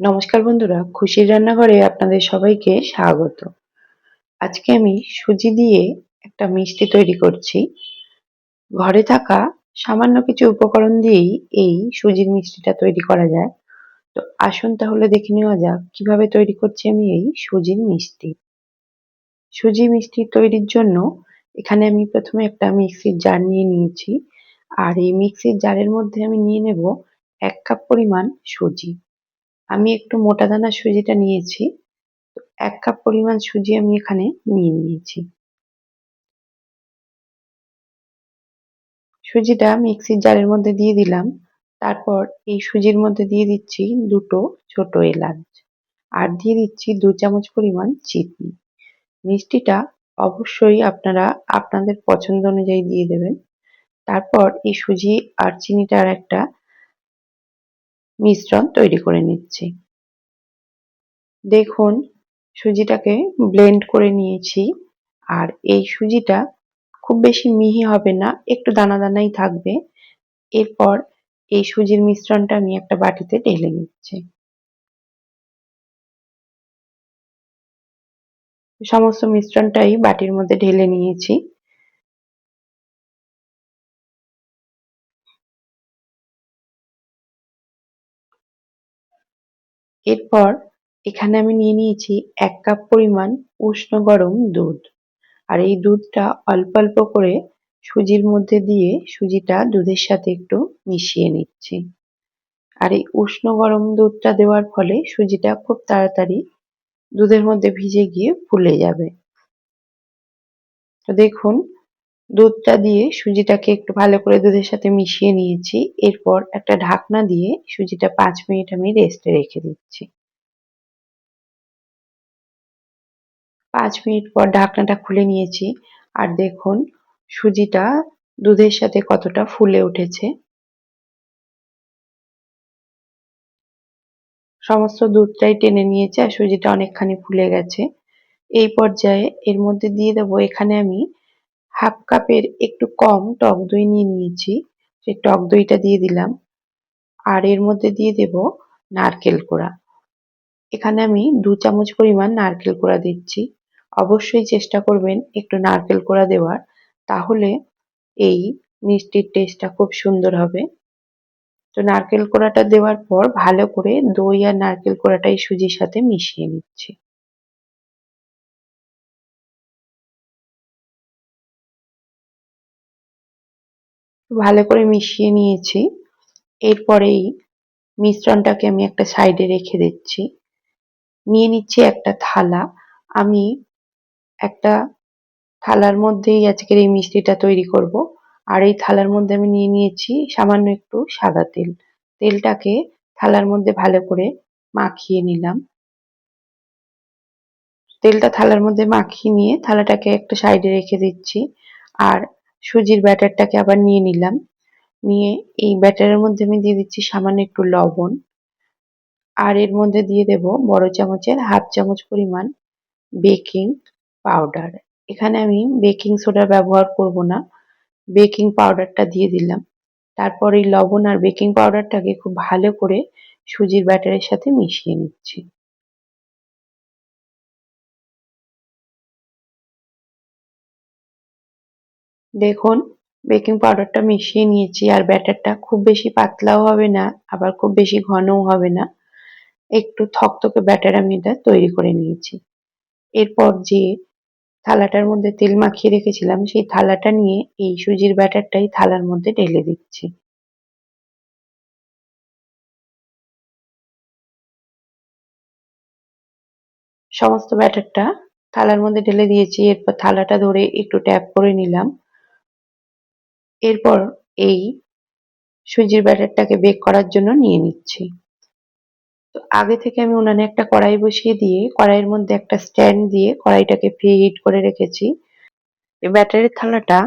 নমস্কার বন্ধুরা, খুশির রান্নাঘরে আপনাদের সবাইকে স্বাগত। আজকে আমি সুজি দিয়ে একটা মিষ্টি তৈরি করছি। ঘরে থাকা সামান্য কিছু উপকরণ দিয়েই এই সুজির মিষ্টিটা তৈরি করা যায়। তো আসুন তাহলে দেখে নেওয়া যাক কীভাবে তৈরি করছি আমি এই সুজির মিষ্টি। সুজি মিষ্টি তৈরির জন্য এখানে আমি প্রথমে একটা মিক্সির জার নিয়ে নিয়েছি। আর এই মিক্সির জারের মধ্যে আমি নিয়ে নেব এক কাপ পরিমাণ সুজি। আমি একটু মোটা দানা সুজিটা নিয়েছি। এক কাপ পরিমাণ সুজি আমি এখানে নিয়ে নিয়েছি। সুজিটা মিক্সির জারের মধ্যে দিয়ে দিলাম। তারপর এই সুজির মধ্যে দিয়ে দিচ্ছি দুটো ছোট এলাচ। আর দিয়ে দিচ্ছি দু চামচ পরিমাণ চিনি। মিষ্টিটা অবশ্যই আপনারা আপনাদের পছন্দ অনুযায়ী দিয়ে দেবেন। তারপর এই সুজি আর চিনিটার একটা মিশ্রণ তৈরি করে নিচ্ছি। দেখুন, সুজিটাকে ব্লেন্ড করে নিয়েছি। আর এই সুজিটা খুব বেশি মিহি হবে না, একটু দানা দানাই থাকবে। এরপর এই সুজির মিশ্রণটা আমি একটা বাটিতে ঢেলে নিচ্ছি। সমস্ত মিশ্রণটাই বাটির মধ্যে ঢেলে নিয়েছি। এরপর এখানে আমি নিয়ে নিয়েছি এক কাপ পরিমাণ উষ্ণ গরম দুধ। আর এই দুধটা অল্প অল্প করে সুজির মধ্যে দিয়ে সুজিটা দুধের সাথে একটু মিশিয়ে নিচ্ছি। আর এই উষ্ণ গরম দুধটা দেওয়ার ফলে সুজিটা খুব তাড়াতাড়ি দুধের মধ্যে ভিজে গিয়ে ফুলে যাবে। তো দেখুন দুধটা দিয়ে সুজিটাকে একটু ভালো করে দুধের সাথে মিশিয়ে নিয়েছি। এরপর একটা ঢাকনা দিয়ে সুজিটা পাঁচ মিনিট আমি রেস্টে রেখে দিচ্ছি। পাঁচ মিনিট পর ঢাকনাটা খুলে নিয়েছি। আর দেখুন, সুজিটা দুধের সাথে কতটা ফুলে উঠেছে। সমস্ত দুধটাই টেনে নিয়েছে আর সুজিটা অনেকখানি ফুলে গেছে। এই পর্যায়ে এর মধ্যে দিয়ে দেবো, এখানে আমি হাফ কাপের একটু কম টক দই নিয়ে নিয়েছি। সেই টক দইটা দিয়ে দিলাম। আর এর মধ্যে দিয়ে দেব নারকেল কোড়া। এখানে আমি দু চামচ পরিমাণ নারকেল কোড়া দিচ্ছি। অবশ্যই চেষ্টা করবেন একটু নারকেল কোড়া দেওয়ার। তাহলে এই মিষ্টির টেস্টটা খুব সুন্দর হবে। তো নারকেল কোড়াটা দেওয়ার পর ভালো করে দই আর নারকেল কোড়াটাই সুজির সাথে মিশিয়ে নিচ্ছি। ভালো করে মিশিয়ে নিয়েছি। এরপরেই মিশ্রণটাকে আমি একটা সাইডে রেখে দিচ্ছি। নিয়ে নিচ্ছি একটা থালা। আমি একটা থালার মধ্যেই আজকের এই মিষ্টিটা তৈরি করব। আর এই থালার মধ্যে আমি নিয়ে নিয়েছি সামান্য একটু সাদা তেল। তেলটাকে থালার মধ্যে ভালো করে মাখিয়ে নিলাম। তেলটা থালার মধ্যে মাখিয়ে নিয়ে থালাটাকে একটা সাইডে রেখে দিচ্ছি। আর সুজির ব্যাটারটাকে আবার নিয়ে নিলাম। নিয়ে এই ব্যাটারের মধ্যে আমি দিয়ে দিচ্ছি সামান্য একটু লবণ। আর এর মধ্যে দিয়ে দেব বড় চামচের হাফ চামচ পরিমাণ বেকিং পাউডার। এখানে আমি বেকিং সোডা ব্যবহার করব না। বেকিং পাউডারটা দিয়ে দিলাম। তারপর এই লবণ আর বেকিং পাউডারটাকে খুব ভালো করে সুজির ব্যাটারের সাথে মিশিয়ে নিচ্ছি। দেখুন বেকিং পাউডারটা মিশিয়ে নিয়েছি আর ব্যাটারটা খুব বেশি পাতলাও হবে না, আবার খুব বেশি ঘনও হবে না। একটু থকথকে ব্যাটার আমি এটা তৈরি করে নিয়েছি। এরপর যে থালাটার মধ্যে তেল মাখিয়ে রেখেছিলাম, সেই থালাটা নিয়ে এই সুজির ব্যাটারটাই থালার মধ্যে ঢেলে দিচ্ছি। সমস্ত ব্যাটারটা থালার মধ্যে ঢেলে দিয়েছি, এরপর থালাটা ধরে একটু ট্যাপ করে নিলাম। এরপর এই সুজির ব্যাটারটাকে বেক করার জন্য নিয়ে নিচ্ছি। তো আগে থেকে আমি উনানে একটা কড়াই বসিয়ে দিয়ে, কড়াইয়ের মধ্যে একটা স্ট্যান্ড দিয়ে কড়াইটাকে প্রি হিট করে রেখেছি। এই ব্যাটারির থালাটা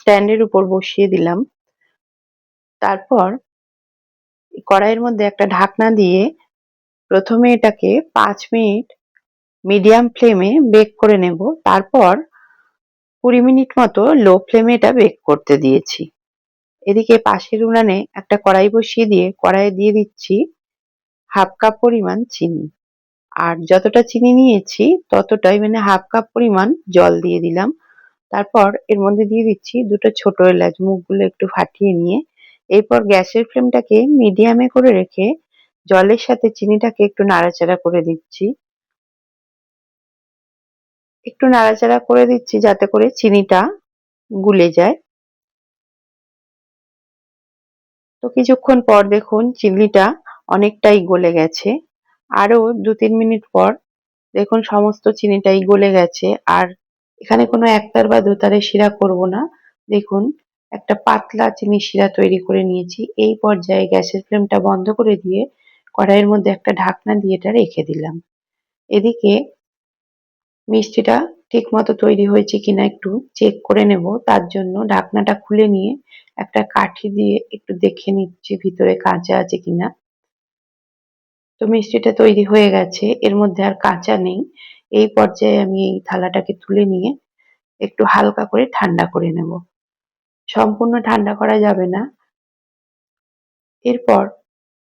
স্ট্যান্ডের উপর বসিয়ে দিলাম। তারপর কড়াইয়ের মধ্যে একটা ঢাকনা দিয়ে প্রথমে এটাকে পাঁচ মিনিট মিডিয়াম ফ্লেমে বেক করে নেব। তারপর কুড়ি মিনিট মতো লো ফ্লেমে এটা বেক করতে দিয়েছি। এদিকে পাশের উনানে একটা কড়াই বসিয়ে দিয়ে, কড়াইয়ে দিয়ে দিচ্ছি হাফ কাপ পরিমাণ চিনি। আর যতটা চিনি নিয়েছি, ততটাই মানে হাফ কাপ পরিমাণ জল দিয়ে দিলাম। তারপর এর মধ্যে দিয়ে দিচ্ছি দুটো ছোট এলাচ, মুখগুলো একটু ফাটিয়ে নিয়ে। এরপর গ্যাসের ফ্লেমটাকে মিডিয়ামে করে রেখে জলের সাথে চিনিটাকে একটু নাড়াচাড়া করে দিচ্ছি। একটু নাড়াচাড়া করে দিচ্ছি যাতে করে চিনিটা গুলে যায়। তো কিছুক্ষণ পর দেখুন চিনিটা অনেকটাই গলে গেছে। আরও দু তিন মিনিট পর দেখুন সমস্ত চিনিটাই গলে গেছে। আর এখানে কোনো একতার বা দুতারের শিরা করব না। দেখুন একটা পাতলা চিনি শিরা তৈরি করে নিয়েছি। এই পর্যায়ে গ্যাসের ফ্লেমটা বন্ধ করে দিয়ে কড়াইয়ের মধ্যে একটা ঢাকনা দিয়ে এটা রেখে দিলাম। এদিকে মিষ্টিটা ঠিক মতো তৈরি হয়েছে কিনা একটু চেক করে নেব। তার জন্য ঢাকনাটা খুলে নিয়ে একটা কাঠি দিয়ে একটু দেখে নিচ্ছি ভিতরে কাঁচা আছে কিনা। তো মিষ্টিটা তৈরি হয়ে গেছে, এর মধ্যে আর কাঁচা নেই। এই পর্যায়ে আমি এই থালাটাকে তুলে নিয়ে একটু হালকা করে ঠান্ডা করে নেব। সম্পূর্ণ ঠান্ডা করা যাবে না। এরপর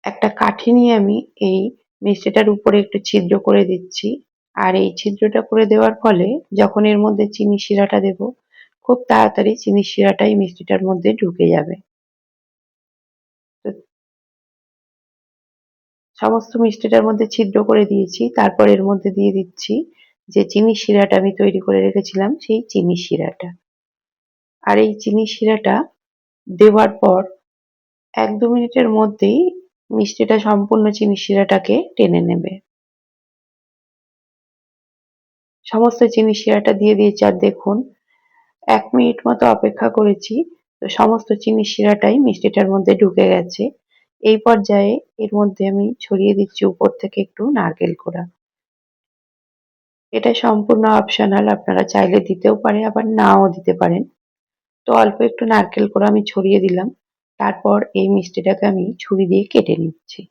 একটা কাঠি নিয়ে আমি এই মিষ্টিটার উপরে একটু ছিদ্র করে দিচ্ছি। আর এই ছিদ্রটা করে দেওয়ার ফলে যখন এর মধ্যে চিনি শিরাটা দেব, খুব তাড়াতাড়ি চিনি শিরাটাই মিষ্টিটার মধ্যে ঢুকে যাবে। সমস্ত মিষ্টিটার মধ্যে ছিদ্র করে দিয়েছি, তারপর এর মধ্যে দিয়ে দিচ্ছি যে চিনি শিরাটা আমি তৈরি করে রেখেছিলাম, সেই চিনি শিরাটা। আর এই চিনি শিরাটা দেওয়ার পর এক দু মিনিটের মধ্যেই মিষ্টিটা সম্পূর্ণ চিনি শিরাটাকে টেনে নেবে। সমস্ত চিনি শিরাটা দিয়ে দিয়েছি আর দেখুন, এক মিনিট মতো অপেক্ষা করেছি, তো সমস্ত চিনি শিরাটাই মিষ্টিটার মধ্যে ঢুকে গেছে। এই পর্যায়ে এর মধ্যে আমি ছড়িয়ে দিচ্ছি উপর থেকে একটু নারকেল কোড়া। এটা সম্পূর্ণ অপশনাল আপনারা চাইলে দিতেও পারে আবার নাও দিতে পারেন। তো অল্প একটু নারকেল কোড়া আমি ছড়িয়ে দিলাম, তারপর এই মিষ্টিটাকে আমি ছুরি দিয়ে কেটে নিচ্ছি।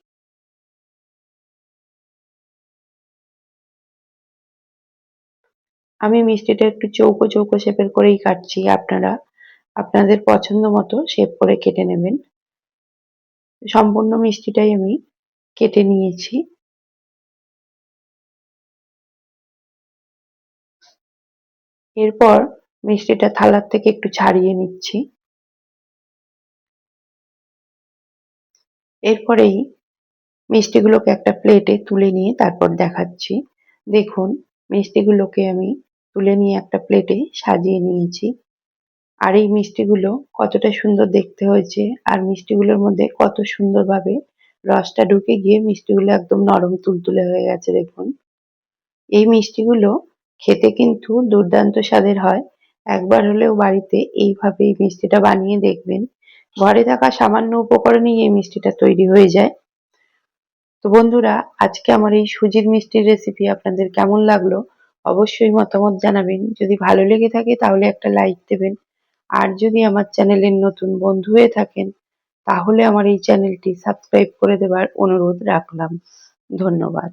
আমি মিষ্টিটা একটু চৌকো চৌকো শেপের করেই কাটছি, আপনারা, আপনাদের পছন্দ মতো শেপ করে কেটে নেবেন। সম্পূর্ণ মিষ্টিটাই আমি কেটে নিয়েছি। এরপর মিষ্টিটা থালার থেকে একটু ছাড়িয়ে নিচ্ছি। এরপরেই মিষ্টিগুলোকে একটা প্লেটে তুলে নিয়ে তারপর দেখাচ্ছি। দেখুন, মিষ্টিগুলোকে আমি তুলে নিয়ে একটা প্লেটে সাজিয়ে নিয়েছি। আর এই মিষ্টিগুলো কতটা সুন্দর দেখতে হয়েছে, আর মিষ্টিগুলোর মধ্যে কত সুন্দরভাবে রসটা ঢুকে গিয়ে মিষ্টিগুলো একদম নরম তুলতুলে হয়ে গেছে, দেখুন। এই মিষ্টিগুলো খেতে কিন্তু দুর্দান্ত স্বাদের হয়। একবার হলেও বাড়িতে এইভাবে এই মিষ্টিটা বানিয়ে দেখবেন। ঘরে থাকা সামান্য উপকরণেই এই মিষ্টিটা তৈরি হয়ে যায়। তো বন্ধুরা, আজকে আমার এই সুজির মিষ্টির রেসিপি আপনাদের কেমন লাগল? অবশ্যই মতামত জানাবেন। যদি ভালো লেগে থাকে তাহলে একটা লাইক দেবেন। আর যদি আমার চ্যানেলের নতুন বন্ধু হয়ে থাকেন, তাহলে আমার এই চ্যানেলটি সাবস্ক্রাইব করে দেবার অনুরোধ রাখলাম। ধন্যবাদ।